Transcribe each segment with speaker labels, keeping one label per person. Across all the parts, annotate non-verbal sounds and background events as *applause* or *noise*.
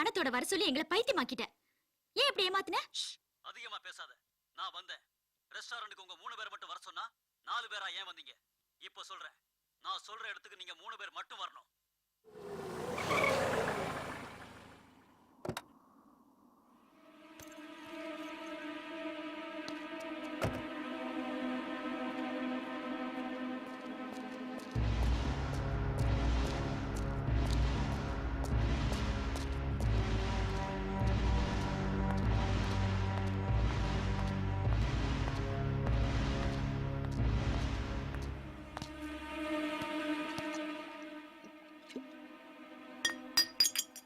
Speaker 1: பணத்தோட வர சொல்லி எங்களை பைத்தியமாக்கிட்ட. ஏன் இப்படி ஏமாத்தின?
Speaker 2: அதிகமா பேசாத. நான் வந்தேன். ரெஸ்டாரண்ட்டுக்கு உங்க மூணு பேர் மட்டும் வர சொன்னா நாலு பேரா ஏன் வந்தீங்க? இப்ப சொல்றேன். நான் சொல்ற இடத்துக்கு நீங்க மூணு பேர் மட்டும் வரணும்.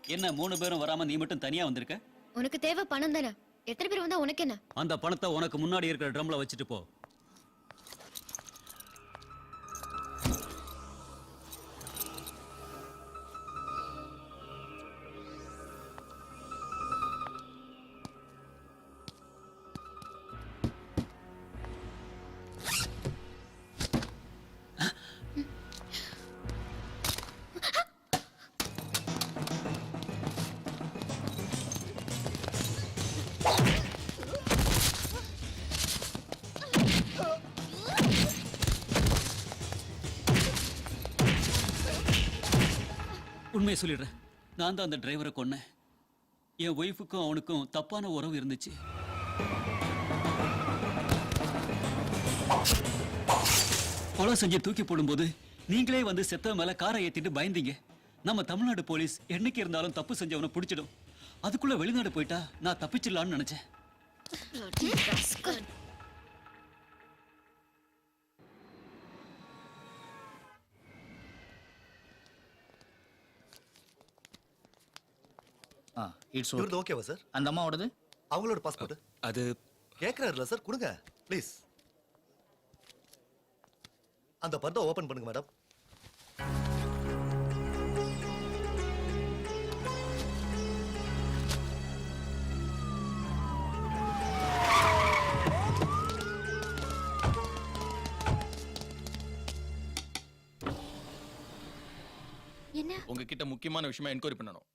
Speaker 2: என்ன மூணு பேரும் வராம நீ மட்டும் தனியா வந்திருக்க?
Speaker 3: உனக்கு தேவை பணம் தானே? எத்தனை பேர் வந்தா உனக்கு என்ன
Speaker 2: அந்த பணத்தை உனக்கு முன்னாடி இருக்கிற ட்ரம்ல வச்சுட்டு போ. உண்மையை சொல்லிடுறேன். நான் தான் அந்த டிரைவரை கொன்னேன். என் ஒய்ஃபுக்கும் அவனுக்கும் தப்பான உறவு இருந்துச்சு. கொலை செஞ்சு தூக்கி போடும்போது நீங்களே வந்து செத்த மேல காரை ஏத்திட்டு பயந்தீங்க. நம்ம தமிழ்நாடு போலீஸ் என்னைக்கு இருந்தாலும் தப்பு செஞ்சவனை பிடிச்சிடும். அதுக்குள்ள வெளிநாடு போயிட்டா நான் தப்பிச்சிடலான்னு நினைச்சேன்.
Speaker 4: இட்ஸ்
Speaker 5: இவரது ஓகேவா சார்?
Speaker 4: அந்த அம்மாவோடது?
Speaker 5: அவங்களோட பாஸ்போர்ட்
Speaker 6: அது
Speaker 5: கேட்கறாருல சார்? கொடுங்க. ப்ளீஸ் அந்த பர்தா ஓபன் பண்ணுங்க மேடம்
Speaker 1: என்ன?
Speaker 6: உங்ககிட்ட முக்கியமான விஷயமா என்கொயரி பண்ணணும்.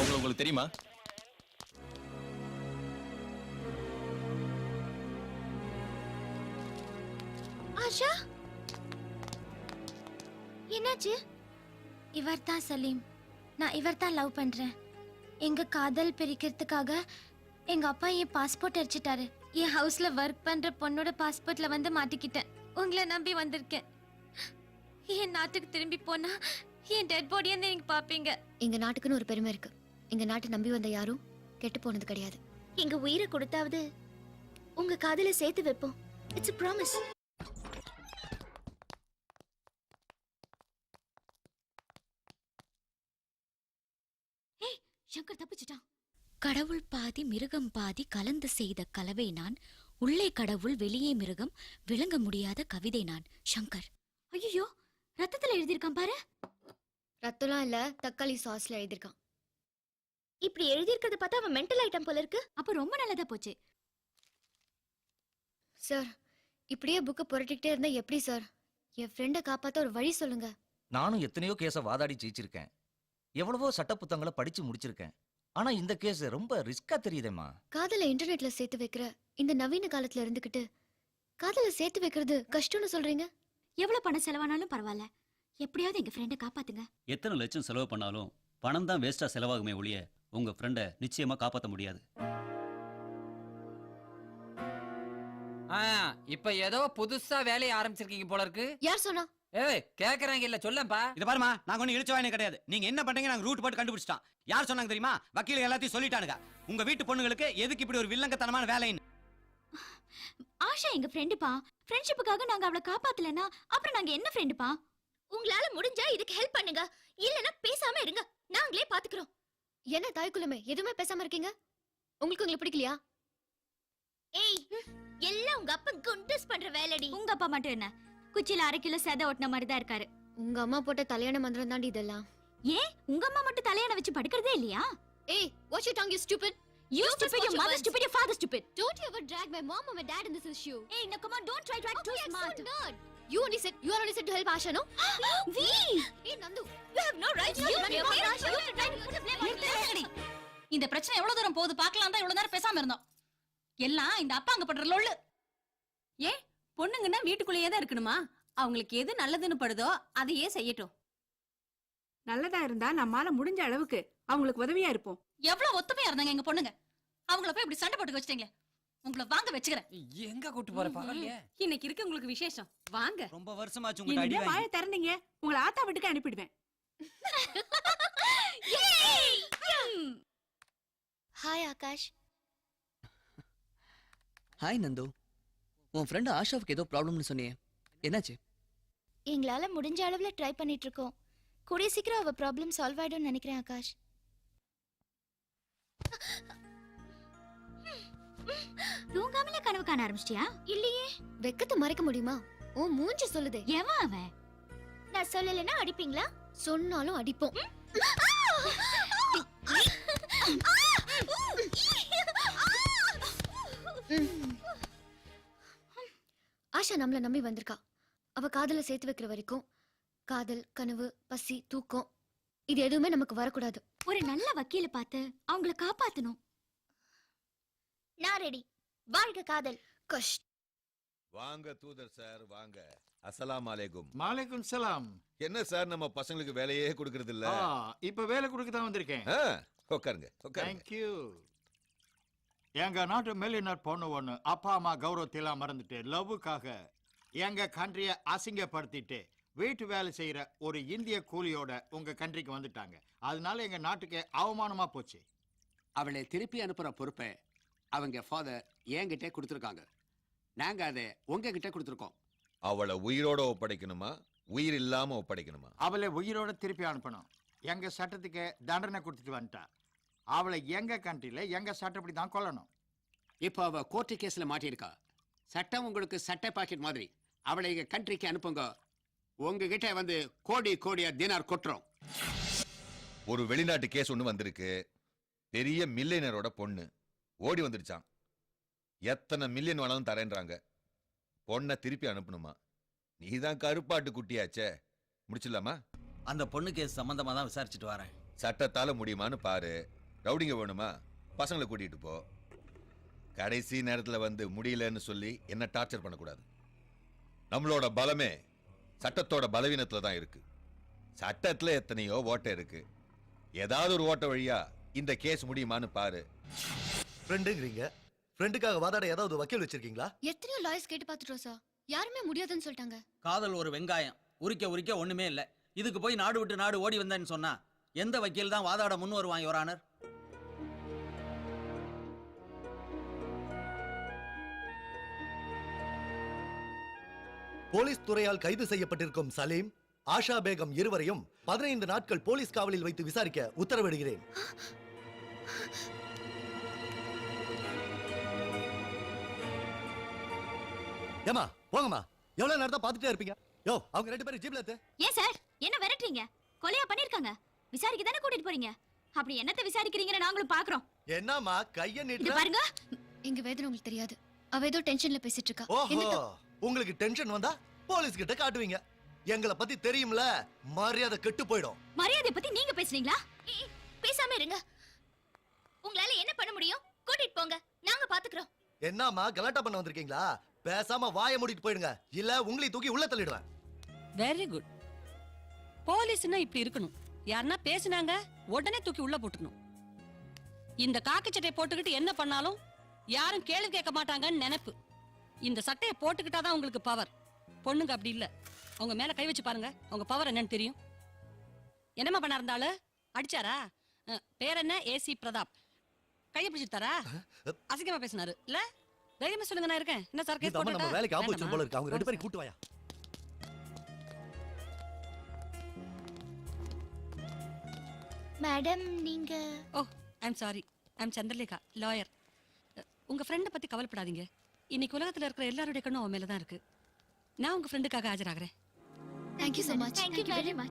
Speaker 6: அவங்க உங்களுக்கு தெரியுமா?
Speaker 1: ஆஷா! என்னாச்சு? இவர் தான் சலீம். நான் இவர் தான் லவ் பண்றேன். எங்க காதல் பிரிக்கிறதுக்காக எங்க அப்பா என் பாஸ்போர்ட் அடிச்சிட்டாரு. என் ஹவுஸ்ல ஒர்க் பண்ற பொண்ணோட பாஸ்போர்ட்ல வந்து மாட்டிக்கிட்டேன். உங்களை நம்பி வந்திருக்கேன். என் நாட்டுக்கு திரும்பி போனா என் டெட் பாடியை நீங்க பாப்பீங்க.
Speaker 3: எங்க நாட்டுக்குன்னு ஒரு பெருமை இருக்கு. எங்க நாட்டை நம்பி வந்த யாரும் கெட்டு போனது கிடையாது.
Speaker 1: எங்க உயிரை கொடுத்தாவது உங்க காதல சேர்த்து வைப்போம். இட்ஸ் ப்ராமிஸ் ஏய் சங்கர் தப்பிச்சிட்டான்.
Speaker 7: கடவுள் பாதி மிருகம் பாதி கலந்து செய்த கலவை நான் உள்ளே கடவுள் வெளியே மிருகம் விளங்க முடியாத கவிதை நான் சங்கர்.
Speaker 1: ஐயோ ரத்தத்துல எழுதியிருக்கான் பாரு.
Speaker 3: ரத்தம்லாம் இல்ல தக்காளி சாஸ்ல எழுதிருக்கான்
Speaker 1: இப்படி எழுதியிருக்கிறத பார்த்தா அவன் மென்டல் ஐட்டம் போல இருக்கு. அப்ப ரொம்ப நல்லதா போச்சு.
Speaker 3: சார் இப்படியே புக்கை புரட்டிக்கிட்டே இருந்தா எப்படி சார் என் ஃப்ரெண்டை காப்பாத்த ஒரு வழி சொல்லுங்க.
Speaker 8: நானும் எத்தனையோ கேஸை வாதாடி ஜெயிச்சிருக்கேன். எவ்வளவோ சட்ட புத்தகங்களை படிச்சு முடிச்சிருக்கேன். ஆனா இந்த கேஸ் ரொம்ப ரிஸ்கா தெரியுதேம்மா.
Speaker 3: காதலை இன்டர்நெட்ல சேர்த்து வைக்கிற இந்த நவீன காலத்துல இருந்துகிட்டு காதலை சேர்த்து வைக்கிறது கஷ்டம்னு சொல்றீங்க?
Speaker 1: எவ்வளவு பணம் செலவானாலும் பரவாயில்ல. எப்படியாவது எங்க ஃப்ரெண்டை காப்பாத்துங்க.
Speaker 2: எத்தனை லட்சம் செலவு பண்ணாலும் பணம் தான் வேஸ்டா செலவாகுமே ஒழிய உங்க ஃப்ரெண்டை நிச்சயமா காப்பாற்ற முடியாது.
Speaker 9: ஆ இப்ப ஏதோ புதுசா வேலையை ஆரம்பிச்சிருக்கீங்க போல இருக்கு.
Speaker 3: யார் சொன்னா?
Speaker 9: ஏய் கேக்குறாங்க இல்ல சொல்லப்பா
Speaker 10: இத பாருமா நாங்க ஒண்ணு இழிச்ச வாயினே கிடையாது. நீங்க என்ன பண்றீங்க நாங்க ரூட் போட்டு கண்டுபிடிச்சிட்டோம். யார் சொன்னாங்க தெரியுமா? வக்கீல் எல்லாத்தையும் சொல்லிட்டானுங்க. உங்க வீட்டு பொண்ணுங்களுக்கு எதுக்கு இப்படி ஒரு வில்லங்கத்தனமான வேலைன்னு?
Speaker 1: ஆஷா எங்க ஃப்ரெண்டுப்பா ஃப்ரெண்ட்ஷிப்புக்காக நாங்க அவளை காப்பாத்தலனா அப்புறம் நாங்க என்ன ஃப்ரெண்டுப்பா உங்களால முடிஞ்சா இதுக்கு ஹெல்ப் பண்ணுங்க. இல்லனா பேசாம இருங்க. நாங்களே பாத்துக்கிறோம்.
Speaker 3: என்ன தாய்க்குலமே எதுவுமே பேசாம இருக்கீங்க? உங்களுக்கு உங்களை பிடிக்கலையா?
Speaker 1: ஏய் எல்லாம் உங்க அப்பா குண்டஸ் பண்ற வேலைடி. உங்க அப்பா மட்டும் என்ன? குச்சியில அரை கிலோ செத ஒட்டின மாதிரி தான் இருக்காரு.
Speaker 3: உங்க அம்மா போட்ட தலையான மந்திரம் தாண்டி இதெல்லாம்.
Speaker 1: ஏன்? உங்க அம்மா மட்டும் தலையான வச்சு படுக்கிறதே இல்லையா?
Speaker 3: ஏய் watch your tongue you stupid.
Speaker 1: You stupid, your mother stupid, your father stupid.
Speaker 3: don't you ever drag my mom or my dad in this issue
Speaker 1: Hey, now come on, don't try to act too
Speaker 3: okay, I'm
Speaker 1: smart.
Speaker 3: so not You only said you are only said to help Asha, no?
Speaker 7: We!
Speaker 3: Hey, Nandu, you have no right to
Speaker 7: You have no
Speaker 3: Asha. You have to try to blame.
Speaker 7: இந்த பிரச்சனை எவ்வளவு தூரம் போகுது பார்க்கலாம் தான் இவ்வளவு நேரம் பேசாம இருந்தோம் எல்லாம் இந்த அப்பா அங்க பண்ற லொள்ளு
Speaker 4: ஏன் பொண்ணுங்கன்னா வீட்டுக்குள்ளேயே தான் இருக்கணுமா அவங்களுக்கு எது நல்லதுன்னு படுதோ அதையே செய்யட்டும் நல்லதா இருந்தா நம்மால முடிஞ்ச அளவுக்கு அவங்களுக்கு உதவியா இருப்போம்
Speaker 7: எவ்வளவு ஒத்துமையா இருந்தாங்க எங்க பொண்ணுங்க அவங்கள போய் இப்படி சண்டை போட்டு வச்சிட்டீங்க உங்களை வாங்க வச்சுக்கிறேன்.
Speaker 10: எங்க கூட்டு போற பரவாயில்லையே?
Speaker 4: இன்னைக்கு இருக்கு உங்களுக்கு விசேஷம். வாங்க.
Speaker 10: ரொம்ப வருஷமாச்சு உங்க அடி
Speaker 4: வாயை திறந்தீங்க. உங்களை ஆத்தா வீட்டுக்கு அனுப்பிடுவேன். *laughs*
Speaker 3: Hi, Akash.
Speaker 11: ஹாய் நந்து. உன் ஃப்ரெண்டு ஆஷாவுக்கு ஏதோ ப்ராப்ளம்னு சொன்னியே. என்னாச்சு?
Speaker 1: எங்களால முடிஞ்ச அளவுல ட்ரை பண்ணிட்டு இருக்கோம். கூடிய சீக்கிரம் அவ ப்ராப்ளம் சால்வ் ஆயிடும்னு நினைக்கிறேன் ஆகாஷ்.
Speaker 7: தூங்காமலே கனவு காண ஆரம்பிச்சிட்டியா?
Speaker 1: இல்லையே.
Speaker 3: வெக்கத்தை மறைக்க முடியுமா? உன் மூஞ்சி சொல்லுதே.
Speaker 7: எவன் அவன்?
Speaker 1: நான் சொல்லலைன்னா அடிப்பீங்களா?
Speaker 3: சொன்னாலும் அடிப்போம். ஆஷா நம்மள நம்பி வந்திருக்கா. அவ காதல சேர்த்து வைக்கிற வரைக்கும் காதல் கனவு பசி தூக்கம் இது எதுவுமே நமக்கு வரக்கூடாது.
Speaker 7: ஒரு நல்ல வக்கீல பார்த்து அவங்கள காப்பாத்தணும்.
Speaker 1: நான் ரெடி வாழ்க காதல்.
Speaker 3: கஷ்
Speaker 12: வாங்க தூதர் சார் வாங்க. அஸ்ஸலாமு அலைக்கும்.
Speaker 13: மாலைக்கும் சலாம்.
Speaker 12: என்ன சார் நம்ம பசங்களுக்கு வேலையே கொடுக்கறது இல்ல
Speaker 13: ஆ, இப்ப வேலை கொடுக்க தான் வந்திருக்கேன்.
Speaker 12: ஆ, உட்காருங்க உட்காருங்க
Speaker 13: தேங்க்யூ எங்க நாட்டு மெல்லினர் பொண்ணு ஒண்ணு அப்பா அம்மா கௌரவத்தையெல்லாம் மறந்துட்டு லவ்வுக்காக எங்க கண்ட்ரிய அசிங்கப்படுத்திட்டு வீட்டு வேலை செய்யற ஒரு இந்திய கூலியோட உங்க கண்ட்ரிக்கு வந்துட்டாங்க. அதனால எங்க நாட்டுக்கு அவமானமா போச்சு.
Speaker 10: அவளை திருப்பி அனுப்புற பொறுப்பை அவங்க ஃபாதர் என்கிட்ட கொடுத்துருக்காங்க. நாங்க அதை உங்ககிட்ட கொடுத்துருக்கோம்.
Speaker 12: அவளை உயிரோட ஒப்படைக்கணுமா? உயிர் இல்லாம ஒப்படைக்கணுமா?
Speaker 13: அவளை உயிரோட திருப்பி அனுப்பணும். எங்க சட்டத்துக்கு தண்டனை கொடுத்துட்டு வந்துட்டா. அவளை எங்க கண்ட்ரில எங்க சட்டப்படி தான் கொல்லணும்?
Speaker 10: இப்போ அவ கோர்ட்டு கேஸ்ல மாட்டியிருக்கா. சட்டம் உங்களுக்கு சட்டை பாக்கெட் மாதிரி. அவளை எங்க கண்ட்ரிக்கு அனுப்புங்க. உங்ககிட்ட வந்து கோடி கோடியா தினார் கொட்டுறோம்.
Speaker 12: ஒரு வெளிநாட்டு கேஸ் ஒண்ணு வந்திருக்கு. பெரிய மில்லியனரோட பொண்ணு. ஓடி வந்துடுச்சான் எத்தனை மில்லியன் வேணாலும் தரேன்றாங்க. பொண்ணை திருப்பி அனுப்பணுமா? நீதான் கருப்பாட்டு குட்டியாச்சே. முடிச்சிடலாமா?
Speaker 10: அந்த பொண்ணு கேஸ் சம்பந்தமா தான் விசாரிச்சுட்டு வரேன்.
Speaker 12: சட்டத்தால முடியுமான்னு பாரு. ரவுடிங்க வேணுமா? பசங்களை கூட்டிட்டு போ. கடைசி நேரத்துல வந்து முடியலன்னு சொல்லி என்ன டார்ச்சர் பண்ணக்கூடாது. நம்மளோட பலமே சட்டத்தோட பலவீனத்துல தான் இருக்கு. சட்டத்துல எத்தனையோ ஓட்டை இருக்கு. ஏதாவது ஒரு ஓட்ட வழியா இந்த கேஸ் முடியுமான்னு பாரு.
Speaker 5: ஃப்ரெண்டுங்கிறீங்க ஃப்ரெண்டுக்காக வாதாட ஏதாவது வக்கீல் வச்சிருக்கீங்களா?
Speaker 3: எத்தனையோ லாயர்ஸ் கேட்டு பார்த்துட்டோம் சார் யாருமே முடியாதுன்னு சொல்லிட்டாங்க.
Speaker 10: காதல் ஒரு வெங்காயம். உரிக்க உரிக்க ஒண்ணுமே இல்ல. இதுக்கு போய் நாடு விட்டு நாடு ஓடி வந்தேன்னு சொன்னா எந்த வக்கீல் தான் வாதாட முன் வருவான் யுவரானர்
Speaker 5: போலீஸ் துறையால் கைது செய்யப்பட்டிருக்கும் சலீம் ஆஷா பேகம் இருவரையும் பதினைந்து நாட்கள் போலீஸ் காவலில் வைத்து விசாரிக்க உத்தரவிடுகிறேன். *gasps* ஏமா போங்கம்மா. எவ்வளவு நேரம் பாத்துட்டே இருப்பீங்க? யோ அவங்க ரெண்டு பேரும் ஜீப்ல ஏத்து.
Speaker 7: ஏன் சார்? என்ன விரட்டுறீங்க? கொலையா பண்ணிருக்காங்க விசாரிக்க தானே கூட்டிட்டு போறீங்க? அப்படி என்னத்தை விசாரிக்கிறீங்கன்னு நாங்களும் பாக்குறோம்
Speaker 5: என்னம்மா கைய நீட்டு
Speaker 7: பாருங்க.
Speaker 3: எங்க வேதனை உங்களுக்கு தெரியாது. அவ ஏதோ டென்ஷன்ல பேசிட்டு இருக்கா.
Speaker 5: ஓஹோ உங்களுக்கு டென்ஷன் வந்தா போலீஸ் கிட்ட காட்டுவீங்க. எங்களை பத்தி தெரியும்ல மரியாதை கெட்டு போயிடும்.
Speaker 7: மரியாதை பத்தி நீங்க பேசுறீங்களா
Speaker 1: பேசாம இருங்க. உங்களால என்ன பண்ண முடியும்? கூட்டிட்டு போங்க. நாங்க பாத்துக்கிறோம்.
Speaker 5: என்னம்மா கலாட்டா பண்ண வந்திருக்கீங்களா? பேசாம வாயை மூடிட்டு போயிடுங்க. இல்ல உங்களை தூக்கி உள்ள தள்ளிடுவேன்.
Speaker 4: வெரி குட் போலீஸ்னா இப்படி இருக்கணும். யாருன்னா பேசுனாங்க உடனே தூக்கி உள்ள போட்டுக்கணும். இந்த காக்கி சட்டையை போட்டுக்கிட்டு என்ன பண்ணாலும் யாரும் கேள்வி கேட்க மாட்டாங்கன்னு நினைப்பு. இந்த சட்டையை போட்டுக்கிட்டாதான் உங்களுக்கு பவர் பொண்ணுங்க அப்படி இல்ல. அவங்க மேல கை வச்சு பாருங்க. அவங்க பவர் என்னன்னு தெரியும். என்னம்மா பண்ண இருந்தாலும் அடிச்சாரா? பேர் என்ன? ஏசி பிரதாப். கையை பிடிச்சிட்டாரா அசிங்கமா பேசினாரு. இல்ல? தைரியமா சொல்லுங்க நான் இருக்கேன். என்ன சார் கேஸ்
Speaker 5: அம்மா நம்ம? வேலைக்கு ஆப்போசிட் போல இருக்கு. அவங்க ரெண்டு? பேரும் கூட்டு வாயா.
Speaker 1: மேடம் நீங்க
Speaker 4: ஓ I'm sorry I'm Chandralekha lawyer உங்க ஃப்ரெண்டை பத்தி கவலைப்படாதீங்க. இன்னைக்கு உலகத்துல இருக்கிற எல்லாருடைய கண்ணும் அவன் மேல தான் இருக்கு. நான் உங்க ஃப்ரெண்டுக்காக ஆஜராகிறேன்.
Speaker 3: Thank you so much.
Speaker 1: Thank you very much.